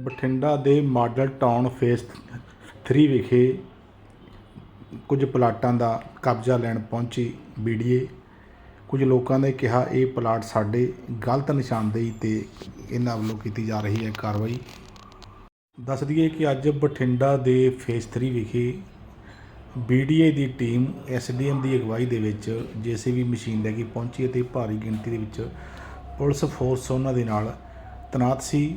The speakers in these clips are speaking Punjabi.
ਬਠਿੰਡਾ ਦੇ ਮਾਡਲ ਟਾਊਨ ਫੇਸ 3 ਵਿਖੇ ਕੁਝ ਪਲਾਟਾਂ ਦਾ ਕਬਜ਼ਾ ਲੈਣ ਪਹੁੰਚੀ ਬੀਡੀਏ ਕੁਝ ਲੋਕਾਂ ਨੇ ਕਿਹਾ, ਇਹ ਪਲਾਟ ਸਾਡੇ ਗਲਤ ਨਿਸ਼ਾਨਦੇਹੀ ਤੇ ਇਹਨਾਂ ਵੱਲੋਂ ਕੀਤੀ ਜਾ ਰਹੀ ਹੈ ਕਾਰਵਾਈ। ਦੱਸ ਦਈਏ ਕਿ ਅੱਜ ਬਠਿੰਡਾ ਦੇ ਫੇਸ 3 ਵਿਖੇ ਬੀਡੀਏ ਦੀ ਟੀਮ ਐਸਡੀਐਮ ਦੀ ਅਗਵਾਈ ਦੇ ਵਿੱਚ ਜੀਸੀਬੀ ਮਸ਼ੀਨ ਲੈ ਕੇ ਪਹੁੰਚੀ ਅਤੇ ਭਾਰੀ ਗਿਣਤੀ ਦੇ ਵਿੱਚ ਪੁਲਿਸ ਫੋਰਸ ਉਹਨਾਂ ਦੇ ਨਾਲ ਤੈਨਾਤ ਸੀ।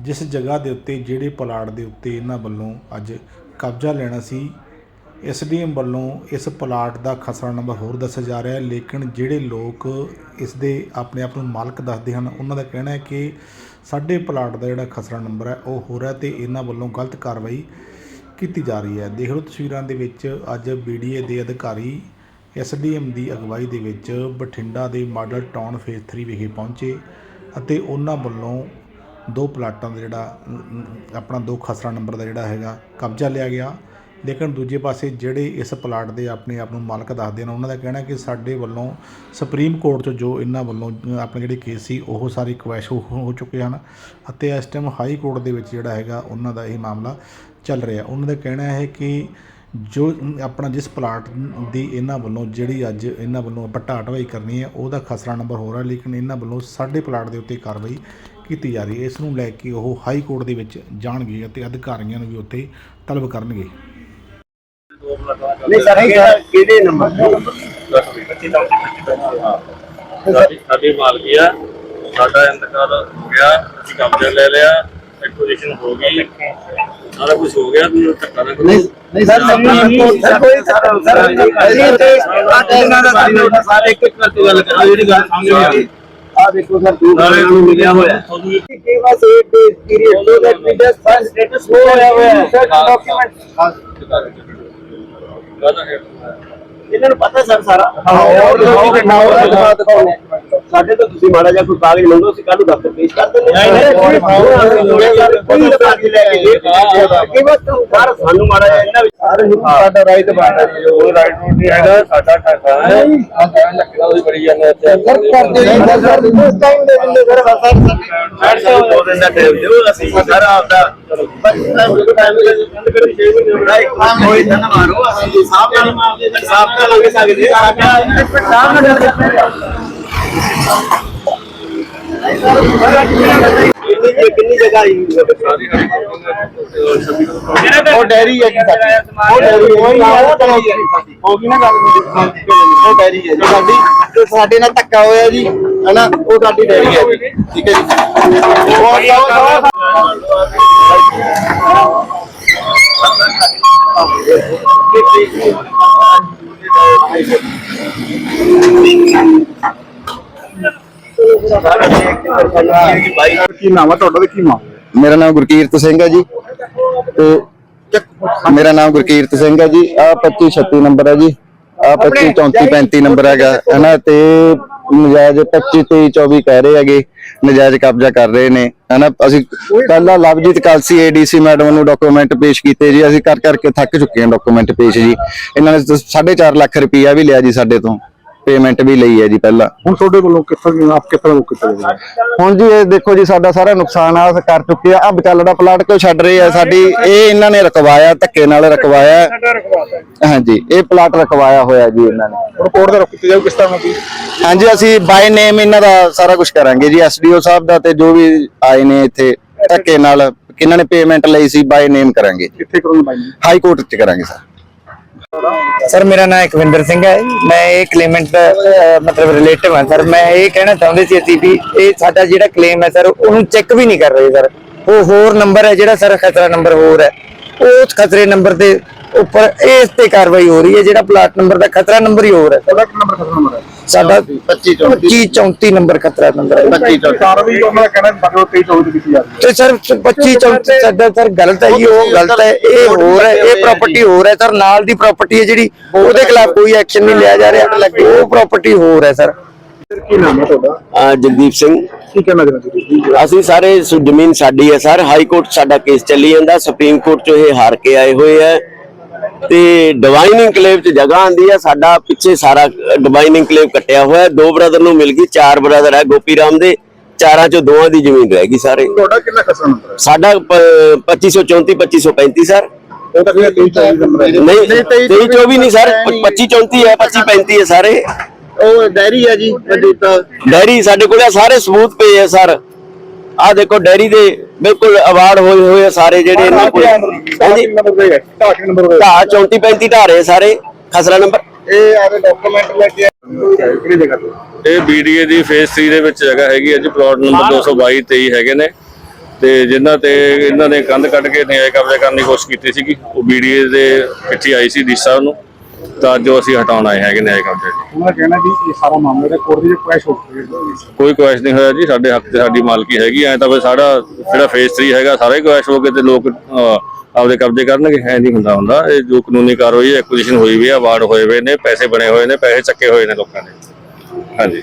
ਜਿਸ ਜਗ੍ਹਾ ਦੇ ਉੱਤੇ, ਜਿਹੜੇ ਪਲਾਟ ਦੇ ਉੱਤੇ ਇਹਨਾਂ ਵੱਲੋਂ ਅੱਜ ਕਬਜ਼ਾ ਲੈਣਾ ਸੀ ਐਸਡੀਐਮ ਵੱਲੋਂ ਇਸ ਪਲਾਟ ਦਾ ਖਸਰਾ ਨੰਬਰ ਹੋਰ ਦੱਸਿਆ ਜਾ ਰਿਹਾ ਹੈ। ਲੇਕਿਨ ਜਿਹੜੇ ਲੋਕ ਇਸ ਦੇ ਆਪਣੇ ਆਪ ਨੂੰ ਮਾਲਕ ਦੱਸਦੇ ਹਨ, ਉਹਨਾਂ ਦਾ ਕਹਿਣਾ ਹੈ ਕਿ ਸਾਡੇ ਪਲਾਟ ਦਾ ਜਿਹੜਾ ਖਸਰਾ ਨੰਬਰ ਹੈ, ਉਹ ਹੋਰ ਹੈ ਤੇ ਇਹਨਾਂ ਵੱਲੋਂ ਗਲਤ ਕਾਰਵਾਈ ਕੀਤੀ ਜਾ ਰਹੀ ਹੈ। ਦੇਖ ਲਓ ਤਸਵੀਰਾਂ ਦੇ ਵਿੱਚ ਅੱਜ ਬੀਡੀਏ ਦੇ ਅਧਿਕਾਰੀ ਐਸਡੀਐਮ ਦੀ ਅਗਵਾਈ ਦੇ ਵਿੱਚ ਬਠਿੰਡਾ ਦੇ ਮਾਡਲ ਟਾਊਨ ਫੇਸ 3 ਵਿਖੇ ਪਹੁੰਚੇ ਅਤੇ ਉਹਨਾਂ ਵੱਲੋਂ ਦੋ ਪਲਾਟਾਂ ਦਾ ਜਿਹੜਾ ਆਪਣਾ ਦੋ ਖਸਰਾ ਨੰਬਰ ਦਾ ਜਿਹੜਾ ਹੈਗਾ, ਕਬਜ਼ਾ ਲਿਆ ਗਿਆ। ਲੇਕਿਨ ਦੂਜੇ ਪਾਸੇ ਜਿਹੜੇ ਇਸ ਪਲਾਟ ਦੇ ਆਪਣੇ ਆਪ ਨੂੰ ਮਾਲਕ ਦੱਸਦੇ ਨੇ, ਉਹਨਾਂ ਦਾ ਕਹਿਣਾ ਕਿ ਸਾਡੇ ਵੱਲੋਂ ਸੁਪਰੀਮ ਕੋਰਟ 'ਚ ਜੋ ਇਹਨਾਂ ਵੱਲੋਂ ਆਪਣੇ ਜਿਹੜੇ ਕੇਸ ਸੀ, ਉਹ ਸਾਰੇ ਕੁਐਸ਼ ਹੋ ਚੁੱਕੇ ਹਨ ਅਤੇ ਇਸ ਟਾਈਮ ਹਾਈ ਕੋਰਟ ਦੇ ਵਿੱਚ ਜਿਹੜਾ ਹੈਗਾ, ਉਹਨਾਂ ਦਾ ਇਹ ਮਾਮਲਾ ਚੱਲ ਰਿਹਾ। ਉਹਨਾਂ ਦਾ ਕਹਿਣਾ ਹੈ ਕਿ ਜੋ ਆਪਣਾ ਜਿਸ ਪਲਾਟ ਦੀ ਇਹਨਾਂ ਵੱਲੋਂ ਜਿਹੜੀ ਅੱਜ ਇਹਨਾਂ ਵੱਲੋਂ ਆਪਾਂ ਢਾਹ ਢਵਾਈ ਕਰਨੀ ਹੈ, ਉਹਦਾ ਖਸਰਾ ਨੰਬਰ ਹੋ ਰਿਹਾ ਲੇਕਿਨ ਇਹਨਾਂ ਵੱਲੋਂ ਸਾਡੇ ਪਲਾਟ ਦੇ ਉੱਤੇ ਕਾਰਵਾਈ ਕੀਤੀ ਜਾ ਰਹੀ ਹੈ ਇਸ ਨੂੰ ਲੈ ਕੇ ਉਹ ਹਾਈ ਕੋਰਟ ਦੇ ਵਿੱਚ ਜਾਣਗੇ ਅਤੇ ਅਧਿਕਾਰੀਆਂ ਨੂੰ ਵੀ ਉੱਥੇ ਤਲਬ ਕਰਨਗੇ ਨਹੀਂ ਸਰ ਕਿਹੜਾ ਕਿਹੜੇ ਨੰਬਰ ਸਾਡੀ ਸਾਡੀ ਮਾਲਕੀ ਆ ਸਾਡਾ ਇੰਤਕਾਲ ਹੋ ਗਿਆ ਅਸੀਂ ਕਬਜ਼ਾ ਲੈ ਲਿਆ ਐਕੁਜੀਸ਼ਨ ਹੋ ਗਈ ਸਾਰਾ ਕੁਝ ਹੋ ਗਿਆ ਤੁਸੀਂ ਧੱਕਾ ਨਾ ਕਰੋ ਨਹੀਂ ਸਰ ਸਰ ਕੋਈ ਸਰ ਸਰ ਅਸੀਂ ਤੇ ਇਹਨਾਂ ਦਾ ਸਾਰੇ ਇੱਕ ਇੱਕ ਕਰਕੇ ਗੱਲ ਕਰਾਂ ਜਿਹੜੀ ਗੱਲ ਸਮਝ ਆ ਗਈ ਆ ਦੇਖੋ ਸਰ ਨਾਲੇ ਨੂੰ ਮਿਲਿਆ ਹੋਇਆ eight days period so that we just first status quo ਹੋਇਆ ਹੋਇਆ ਹੈ ਸਰ ਡਾਕੂਮੈਂਟ ਹੈ ਇਹਨਾਂ ਨੂੰ ਪਤਾ ਸਰ ਸਾਰਾ ਸਾਡੇ ਤੋਂ ਤੁਸੀਂ ਮਾੜਾ ਜਿਹਾ ਕੋਈ ਕਾਗਜ਼ ਮੰਗੋ ਅਸੀਂ ਕੱਲ ਨੂੰ ਦਫ਼ਤਰ ਪੇਸ਼ ਕਰ ਦਿੰਦੇ ਨਹੀਂ ਕੋਈ ਕਾਗਜ਼ ਲੈ ਕੇ ਕਿ ਬਸ ਸਰ ਸਾਨੂੰ ਮਾੜਾ ਜਿਹਾ ਇਹਨਾਂ ਵਿੱਚ ਸਾਰੇ ਸਾਡਾ ਰਾਈਟ ਬਣਦਾ ਉਹ ਰਾਈਟ ਰੋਡ ਨਹੀਂ ਹੈਗਾ ਸਾਡਾ ਠਾਕਾ ਹੈ। ਆ ਕਹਿਣ ਲੱਗਦਾ ਉਹਦੀ ਬੜੀ ਜਾਂਦੇ ਇੱਥੇ। ਸਰ ਕਰਦੇ ਨਹੀਂ ਸਰ ਉਸ ਟਾਈਮ ਦੇ ਦਿੰਦੇ ਸਰ। ਸਰ ਸਰ ਦੋ ਦਿਨ ਦਾ ਟਾਈਮ ਦਿਓ ਅਸੀਂ ਸਾਰਾ ਆਪਦਾ ਬਸ ਟਾਈਮ ਦੇ ਬੰਦ ਕਰੀ 6 ਮਹੀਨੇ ਬੜਾ ਇੱਕ ਕੰਮ ਹੋਈ ਤਾਂ ਮਾਰੋ ਅਸੀਂ ਸਾਹਬ ਨਾਲ ਮਾਰਦੇ ਸਾਹਬ ਨਾਲ ਲੱਗ ਸਕਦੇ ਸਾਹਬ ਨਾਲ ਕਿੰਨੀ ਕਿੰਨੀ ਜਗ੍ਹਾ ਆਈ ਸਾਰੀ ਹਰੀ ਉਹ ਡੈਰੀ ਹੈ ਜੀ ਸਾਡੀ। ਉਹ ਡੈਰੀ ਹੈ ਉਹ ਡੈਰੀ ਹੈ। ਹੋ ਗਈ ਨਾ ਗੱਲ ਉਹ ਡੈਰੀ ਹੈ ਜੀ ਸਾਡੀ। ਤੇ ਸਾਡੇ ਨਾਲ ਧੱਕਾ ਹੋਇਆ ਜੀ। ਹਨਾ? ਉਹ ਸਾਡੀ ਡੈਰੀ ਹੈ ਜੀ। ਠੀਕ ਹੈ ਜੀ। ਬਹੁਤ ਕੀ ਨਾਮ ਹੈ ਤੁਹਾਡਾ ਤੇ ਕੀ ਨਾਮ ਮੇਰਾ ਨਾਮ ਗੁਰਕੀਰਤ ਸਿੰਘ ਹੈ ਜੀ। ਤੇ ਮੇਰਾ ਨਾਮ ਗੁਰਕੀਰਤ ਸਿੰਘ ਹੈ ਜੀ। ਆ 25 36 ਨੰਬਰ ਹੈ ਜੀ। ਆ 25 34 35 ਨੰਬਰ ਹੈਗਾ। ਹਨਾ, ਤੇ ਨਜਾਇਜ਼ 25 23 24 ਕਹਿ ਰਹੇ ਹੈਗੇ। ਨਜਾਇਜ਼ ਕਬਜ਼ਾ ਕਰ ਰਹੇ ਨੇ। ਹਨਾ, ਅਸੀਂ ਪਹਿਲਾਂ ਲਵਜੀਤ ਕਲਸੀ ਏਡੀਸੀ ਮੈਡਮ ਨੂੰ ਡਾਕੂਮੈਂਟ ਪੇਸ਼ ਕੀਤੇ ਜੀ। ਅਸੀਂ ਕਰ ਕਰਕੇ ਥੱਕ ਚੁੱਕੇ ਹਾਂ ਡਾਕੂਮੈਂਟ ਪੇਸ਼ ਜੀ। ਇਹਨਾਂ ਨੇ 4.5 ਲੱਖ ਰੁਪਈਆ ਵੀ ਲਿਆ ਜੀ ਸਾਡੇ ਤੋਂ। ਪੇਮੈਂਟ ਵੀ ਲਈ ਹੈ ਜੀ ਪਹਿਲਾਂ। ਹੁਣ ਤੁਹਾਡੇ ਵੱਲੋਂ ਕਿੱਥੋਂ ਆਪ ਕਿੱਥੋਂ ਰੋਕ ਕੀਤਾ ਜਾਵੇ ਹੁਣ ਜੀ ਇਹ ਦੇਖੋ ਜੀ ਸਾਡਾ ਸਾਰਾ ਨੁਕਸਾਨ ਆ ਕਰ ਚੁੱਕੇ ਆ। ਆ ਚੱਲਦਾ ਪਲਾਟ ਕਿਉਂ ਛੱਡ ਰਹੇ ਆ? ਸਾਡੀ ਇਹ ਇਹਨਾਂ ਨੇ ਰਕਵਾਇਆ ਧੱਕੇ ਨਾਲ ਰਕਵਾਇਆ। ਹਾਂਜੀ ਇਹ ਪਲਾਟ ਰਕਵਾਇਆ ਹੋਇਆ ਜੀ ਇਹਨਾਂ ਨੇ। ਰਿਪੋਰਟ ਦਾ ਰੋਕ ਕੀਤਾ ਜਾਵੇ ਕਿਸ ਤਰ੍ਹਾਂ ਦੀ? ਹਾਂਜੀ ਅਸੀਂ ਬਾਈ ਨੇਮ ਇਹਨਾਂ ਦਾ ਸਾਰਾ ਕੁਝ ਕਰਾਂਗੇ ਜੀ ਐਸਡੀਓ ਸਾਹਿਬ ਦਾ ਤੇ ਜੋ ਵੀ ਆਏ ਨੇ ਇੱਥੇ ਧੱਕੇ ਨਾਲ ਕਿਹਨਾਂ ਨੇ ਪੇਮੈਂਟ ਲਈ ਸੀ ਬਾਈ ਨੇਮ ਕਰਾਂਗੇ। ਕਿੱਥੇ ਕਰੋਗੇ ਬਾਈ ਹਾਈ ਕੋਰਟ 'ਚ ਕਰਾਂਗੇ ਸਰ। ਸਰ, ਮੇਰਾ ਨਾਮ ਇਕਵਿੰਦਰ ਸਿੰਘ ਹੈ। ਮੈਂ ਇਹ ਕਲੇਮੈਂਟ ਮਤਲਬ ਰਿਲੇਟਿਵ ਹਾਂ। ਸਰ, ਮੈਂ ਇਹ ਕਹਿਣਾ ਚਾਹੁੰਦੇ ਸੀ ਅਸੀਂ ਵੀ ਇਹ ਸਾਡਾ ਜਿਹੜਾ ਕਲੇਮ ਹੈ, ਸਰ, ਉਹਨੂੰ ਚੈੱਕ ਵੀ ਨਹੀਂ ਕਰ ਰਹੇ, ਸਰ। ਉਹ ਹੋਰ ਨੰਬਰ ਹੈ ਜਿਹੜਾ, ਸਰ, ਖਤਰਾ ਨੰਬਰ ਹੋਰ ਹੈ। ਉਸ ਖਤਰੇ ਨੰਬਰ ਦੇ ਉੱਪਰ ਇਸ ਤੇ ਕਾਰਵਾਈ ਹੋ ਰਹੀ ਹੈ, ਜਿਹੜਾ ਪਲਾਟ ਨੰਬਰ ਦਾ ਖਤਰਾ ਨੰਬਰ ਹੀ ਹੋਰ ਹੈ। ਤੁਹਾਡਾ ਨੰਬਰ ਖਤਰਾ ਨੰਬਰ ਹੈ? ਸਾਡਾ 25 25 34 ਨੰਬਰ ਖਤਰਾ ਨੰਬਰ। ਹੈ ਕਾਰਵਾਈ ਉਹਨਾਂ ਦਾ ਕਹਿਣਾ ਮਤਲਬ 23 24 ਦੀ ਕੀਤੀ ਜਾ ਰਹੀ ਤੇ ਸਰ 25 34 ਸਾਡਾ ਸਰ ਗਲਤ ਹੈ ਜੀ ਉਹ ਗਲਤ ਹੈ। ਇਹ ਹੋਰ ਹੈ ਇਹ ਪ੍ਰਾਪਰਟੀ ਹੋਰ ਹੈ ਸਰ ਨਾਲ ਦੀ ਪ੍ਰਾਪਰਟੀ ਹੈ ਜਿਹੜੀ ਉਹਦੇ ਖਿਲਾਫ ਕੋਈ ਐਕਸ਼ਨ ਨਹੀਂ ਲਿਆ ਜਾ ਰਿਹਾ। ਉਹ ਪ੍ਰਾਪਰਟੀ ਹੋਰ ਹੈ ਸਰ। ਹੈ ਕੀ ਨਾਮ ਹੈ ਤੁਹਾਡਾ? ਅਹ ਜਗਦੀਪ ਸਿੰਘ। ਕੀ ਕਹਿਣਾ ਚਾਹੁੰਦੇ ਤੁਸੀਂ? ਅਸੀਂ ਸਾਰੇ ਸ- ਜ਼ਮੀਨ ਸਾਡੀ ਹੈ ਸਰ। ਹਾਈ ਕੋਰਟ ਸਾਡਾ ਕੇਸ ਚੱਲੀ ਜਾਂਦਾ। ਸੁਪਰੀਮ ਕੋਰਟ ਚੋਂ ਇਹ ਹਾਰ ਕੇ ਆਏ ਹੋਏ ਹੈ। ਤੇ ਡਿਵਾਈਨ ਇਨਕਲੇਵ ਚ ਜਗ੍ਹਾ ਆਂਦੀ ਹੈ ਸਾਡਾ ਪਿੱਛੇ ਸਾਰਾ ਡਿਵਾਈਨ ਇਨਕਲੇਵ ਕੱਟਿਆ ਹੋਇਆ ਹੈ। ਦੋ ਬ੍ਰਦਰ ਨੂੰ ਮਿਲ ਗਈ ਚਾਰ ਬ੍ਰਦਰ ਹੈ ਗੋਪੀ ਰਾਮ ਦੇ ਚਾਰਾਂ ਚੋਂ ਦੋਵਾਂ ਦੀ ਜ਼ਮੀਨ ਰਹਿ ਗਈ ਸਾਰੇ। ਤੁਹਾਡਾ ਕਿੰਨਾ ਖਸਰਾ ਨੰਬਰ ਹੈ? ਸਾਡਾ ਪ- 2534 2535 ਸਰ। ਉਹ ਤਾਂ ਫਿਰ 23 ਨੰਬਰ ਹੈ। ਨਹੀਂ 23 24 ਨਹੀਂ ਸਰ। 25 34 ਹੈ 25 35 ਹੈ ਸਾਰੇ। ਉਹ ਡੈਰੀ ਹੈ ਜੀ ਡੈਰੀ ਸਾਡੇ ਕੋਲ ਸਾਰੇ ਸਬੂਤ ਪਏ ਆ ਸਰ। ਆ ਦੇਖੋ ਡੈਰੀ ਦੇ ਬਿਲਕੁਲ ਅਵਾਰਡ ਹੋਏ ਹੋਏ ਆ ਸਾਰੇ ਜਿਹੜੇ ਇਹਨਾਂ ਕੋਲ। ਹਾਂਜੀ। ਨੰਬਰ ਦੇ ਹੈ ਢਾਕ ਨੰਬਰ ਦੇ ਢਾਹ 34 35 ਢਾਰੇ ਸਾਰੇ ਖਸਰਾ ਨੰਬਰ ਇਹ ਆਦੇ ਡਾਕੂਮੈਂਟ ਲੈ ਕੇ ਕਿਹੜੀ ਜਗ੍ਹਾ ਤੇ? ਇਹ ਬੀਡੀਏ ਦੀ ਫੇਸ 3 ਦੇ ਵਿੱਚ ਜਗ੍ਹਾ ਹੈਗੀ ਹੈ ਜੀ ਪਲਾਟ ਨੰਬਰ 222 23 ਹੈਗੇ ਨੇ। ਤੇ ਜਿਨ੍ਹਾਂ ਤੇ ਇਹਨਾਂ ਨੇ ਕੰਧ ਕੱਢ ਕੇ ਨਿਆਇ ਕਬਜ਼ਾ ਕਰਨ ਦੀ ਕੋਸ਼ਿਸ਼ ਕੀਤੀ ਸੀਗੀ ਉਹ ਬੀਡੀਏ ਦੇ ਚਿੱਠੀ ਆਈ ਸੀ ਡੀ ਸਾਹਿਬ ਨੂੰ। ਤਾਂ ਜੋ ਅਸੀਂ ਹਟਾਉਣ ਆਏ ਹੈਗੇ ਨਿਆਇ ਕਬਜ਼ੇ ਦੀ ਉਹਨਾਂ ਦਾ ਕਹਿਣਾ ਵੀ ਇਹ ਸਾਰਾ ਮਾਮਲਾ ਦਾ ਕੋਰਟ ਦੇ ਕ੍ਰੈਸ਼ ਹੋ ਗਿਆ ਕੋਈ ਕੁਐਸ਼ ਨਹੀਂ ਹੋਇਆ ਜੀ ਸਾਡੇ ਹੱਕ ਤੇ ਸਾਡੀ ਮਾਲਕੀ ਹੈਗੀ ਐ ਤਾਂ ਫਿਰ ਸਾਡਾ ਜਿਹੜਾ ਫੇਸ 3 ਹੈਗਾ ਸਾਰਾ ਹੀ ਕੁਐਸ਼ ਹੋ ਕੇ ਤੇ ਲੋਕ ਆਪਦੇ ਕਬਜ਼ੇ ਕਰਨਗੇ ਐ ਨਹੀਂ ਹੁੰਦਾ ਹੁੰਦਾ। ਇਹ ਜੋ ਕਾਨੂੰਨੀ ਕਾਰਵਾਈ ਐਕੁਜੀਸ਼ਨ ਹੋਈ ਵੀ ਆ ਵਾਰਡ ਹੋਏ ਹੋਏ ਨੇ ਪੈਸੇ ਬਣੇ ਹੋਏ ਨੇ ਪੈਸੇ ਚੱਕੇ ਹੋਏ ਨੇ ਲੋਕਾਂ ਨੇ ਹਾਂਜੀ।